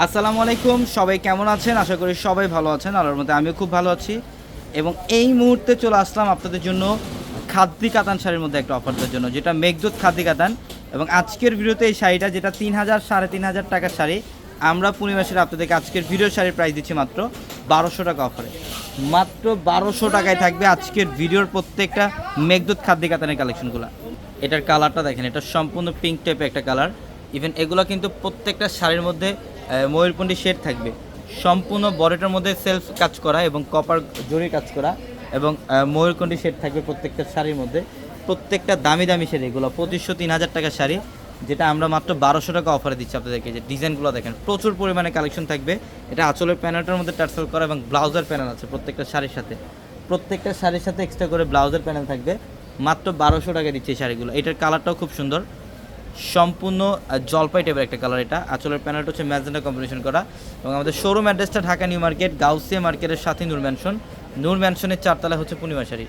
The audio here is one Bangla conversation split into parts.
আসসালামু আলাইকুম, সবাই কেমন আছেন? আশা করি সবাই ভালো আছেন, আল্লাহর মধ্যে আমিও খুব ভালো আছি। এবং এই মুহূর্তে চলে আসলাম আপনাদের জন্য খাদ্যি কাতান শাড়ির মধ্যে একটা অফারদের জন্য, যেটা মেঘদূত খাদ্যি কাতান। এবং আজকের ভিডিওতে এই শাড়িটা, যেটা তিন হাজার, সাড়ে তিন হাজার টাকার শাড়ি, আমরা পূর্ণিমাসের আপনাদেরকে আজকের ভিডিও শাড়ির প্রাইস দিচ্ছি মাত্র বারোশো টাকা অফারে মাত্র বারোশো টাকায় থাকবে আজকের ভিডিওর প্রত্যেকটা মেঘদূত খাদ্যি কাতানের কালেকশনগুলো এটার কালারটা দেখেন, এটা সম্পূর্ণ পিঙ্ক টাইপের একটা কালার ইভেন এগুলো কিন্তু প্রত্যেকটা শাড়ির মধ্যে ময়ূরপন্ডি শেড থাকবে। সম্পূর্ণ বডিটার মধ্যে সেলফ কাজ করা এবং কপার জরি কাজ করা এবং আহ, ময়ূরকন্ডি শেড থাকবে প্রত্যেকটা শাড়ির মধ্যে। প্রত্যেকটা দামি দামি শাড়ি এগুলো পঁচিশশো তিন হাজার টাকার শাড়ি যেটা আমরা মাত্র বারোশো টাকা অফারে দিচ্ছি আপনাদেরকে। যে ডিজাইনগুলো দেখেন প্রচুর পরিমাণে কালেকশন থাকবে। এটা আঁচলের প্যানেলটার মধ্যে টার্সেল করা এবং ব্লাউজের প্যানেল আছে প্রত্যেকটা শাড়ির সাথে। প্রত্যেকটা শাড়ির সাথে এক্সট্রা করে ব্লাউজের প্যানেল থাকবে। মাত্র বারোশো টাকা দিচ্ছে এই শাড়িগুলো। এটার কালারটাও খুব সুন্দর। সম্পূর্ণ জলপাই টাইপের একটা কালার এটা। আঁচলের প্যানেলটা হচ্ছে ম্যাজেন্টা কম্বিনেশন করা। এবং আমাদের শোরুম অ্যাড্রেসটা ঢাকা নিউ মার্কেট গাউসিয়া মার্কেটের সাথে নূর ম্যানশন নূর ম্যানশনের চারতলায় হচ্ছে পূর্ণিমা শাড়ি।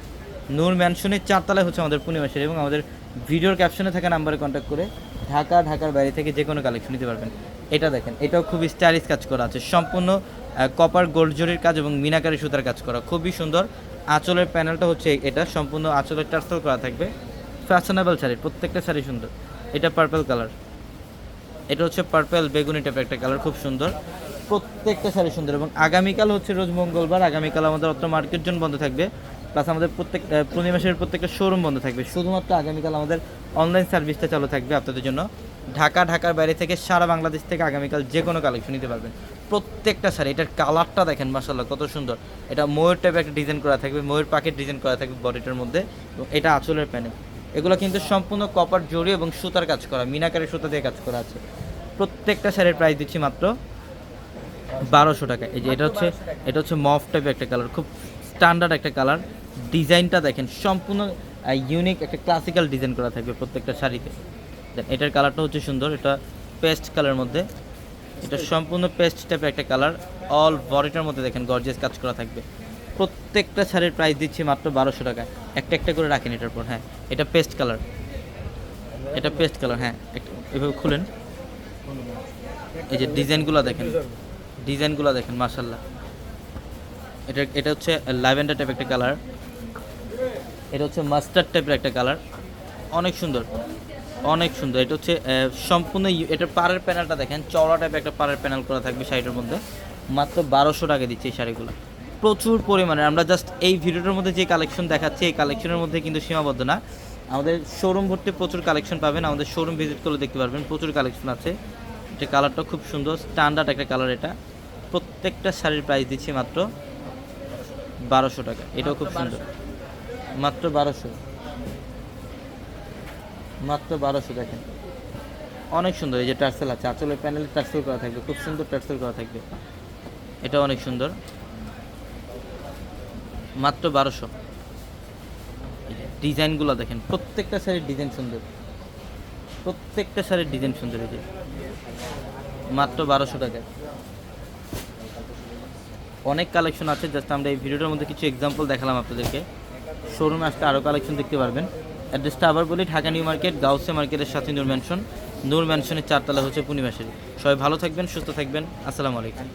নূর ম্যানশনের চারতলায় হচ্ছে আমাদের পূর্ণিমা শাড়ি এবং আমাদের ভিডিওর ক্যাপশনে থাকা নাম্বারে কন্ট্যাক্ট করে ঢাকা, ঢাকার বাইরে থেকে যে কোনো কালেকশন নিতে পারবেন। এটা দেখেন, এটাও খুবই স্টাইলিশ কাজ করা আছে। সম্পূর্ণ কপার গোল্ড জরির কাজ এবং মিনাকারি সুতার কাজ করা। খুবই সুন্দর। আঁচলের প্যানেলটা হচ্ছে এটা। সম্পূর্ণ আঁচলের টার্সেল করা থাকবে। ফ্যাশনেবল শাড়ি, প্রত্যেকটা শাড়ি সুন্দর। এটা পার্পল কালার এটা হচ্ছে পার্পল বেগুনি টাইপের একটা কালার খুব সুন্দর। প্রত্যেকটা শাড়ি সুন্দর এবং আগামীকাল হচ্ছে রোজ মঙ্গলবার, আগামীকাল আমাদের অত মার্কেট জোন বন্ধ থাকবে প্লাস আমাদের প্রত্যেক পূর্ণিমাসের প্রত্যেকটা শোরুম বন্ধ থাকবে। শুধুমাত্র আগামীকাল আমাদের অনলাইন সার্ভিসটা চালু থাকবে আপনাদের জন্য। ঢাকা, ঢাকার বাইরে থেকে সারা বাংলাদেশ থেকে আগামীকাল যে কোনো কালেকশন নিতে পারবেন। প্রত্যেকটা শাড়ি, এটার কালারটা দেখেন মাসাল্লাহ কত সুন্দর। এটা ময়ূর টাইপের একটা ডিজাইন করা থাকবে, ময়ূর পাখির ডিজাইন করা থাকবে বডিটার মধ্যে এবং এটা আঁচলের প্যানেল এগুলো কিন্তু সম্পূর্ণ কপার জড়ি এবং সুতার কাজ করা মিনাকারি সুতা দিয়ে কাজ করা আছে। প্রত্যেকটা শাড়ির প্রাইস দিচ্ছি মাত্র বারোশো টাকা। এই যে এটা হচ্ছে এটা হচ্ছে মফ টাইপের একটা কালার খুব স্ট্যান্ডার্ড একটা কালার ডিজাইনটা দেখেন, সম্পূর্ণ ইউনিক একটা ক্লাসিক্যাল ডিজাইন করা থাকবে প্রত্যেকটা শাড়িতে। এটার কালারটা হচ্ছে সুন্দর, এটা পেস্ট কালার মধ্যে। এটা সম্পূর্ণ পেস্ট টাইপের একটা কালার অল বডিটার মধ্যে দেখেন গর্জেস কাজ করা থাকবে। প্রত্যেকটা শাড়ির প্রাইস দিচ্ছি মাত্র বারোশো টাকা একটা একটা করে রাখেন এটার পর হ্যাঁ। এটা পেস্ট কালার এটা পেস্ট কালার হ্যাঁ। এভাবে খুলেন। এই যে ডিজাইনগুলো দেখেন। ডিজাইনগুলো দেখেন মার্শাল্লাহ এটা এটা হচ্ছে ল্যাভেন্ডার টাইপ একটা কালার এটা হচ্ছে মাস্টার্ড টাইপের একটা কালার অনেক সুন্দর। অনেক সুন্দর। এটা হচ্ছে সম্পূর্ণ এটার পাড়ের প্যানেলটা দেখেন। চওড়া টাইপের একটা পাড়ের প্যানেল করা থাকবে শাড়িটার মধ্যে। মাত্র বারোশো টাকা দিচ্ছে এই শাড়িগুলো। প্রচুর পরিমাণে আমরা জাস্ট এই ভিডিওটার মধ্যে যে কালেকশন দেখাচ্ছি এই কালেকশনের মধ্যে কিন্তু সীমাবদ্ধ না। আমাদের শোরুম ভর্তি প্রচুর কালেকশন পাবেন আমাদের শোরুম ভিজিট করলে দেখতে পারবেন প্রচুর কালেকশন আছে। এটা কালারটা খুব সুন্দর স্ট্যান্ডার্ড একটা কালার এটা। প্রত্যেকটা শাড়ির প্রাইস দিচ্ছি মাত্র বারোশো টাকা এটাও খুব সুন্দর। মাত্র বারোশো। মাত্র বারোশো দেখেন। অনেক সুন্দর এই যে টার্সেল আছে আঁচলের প্যানেলে টার্সেল করা থাকবে খুব সুন্দর টার্সেল করা থাকবে। এটা অনেক সুন্দর। মাত্র বারোশো। ডিজাইনগুলো দেখেন, প্রত্যেকটা শাড়ির ডিজাইন সুন্দর। প্রত্যেকটা শাড়ির ডিজাইন সুন্দর, এই যে। মাত্র বারোশো টাকায় অনেক কালেকশন আছে, জাস্ট আমরা এই ভিডিওটার মধ্যে কিছু এক্সাম্পল দেখালাম আপনাদেরকে। শোরুমে আসতে আরও কালেকশন দেখতে পারবেন। অ্যাড্রেসটা আবার বলি, ঢাকা নিউ মার্কেট, গাউসে মার্কেটের সাথে নূর ম্যানশন নূর ম্যানশনের চারতলা হচ্ছে পূর্ণিমাসের সবাই ভালো থাকবেন, সুস্থ থাকবেন। আসসালামু আলাইকুম।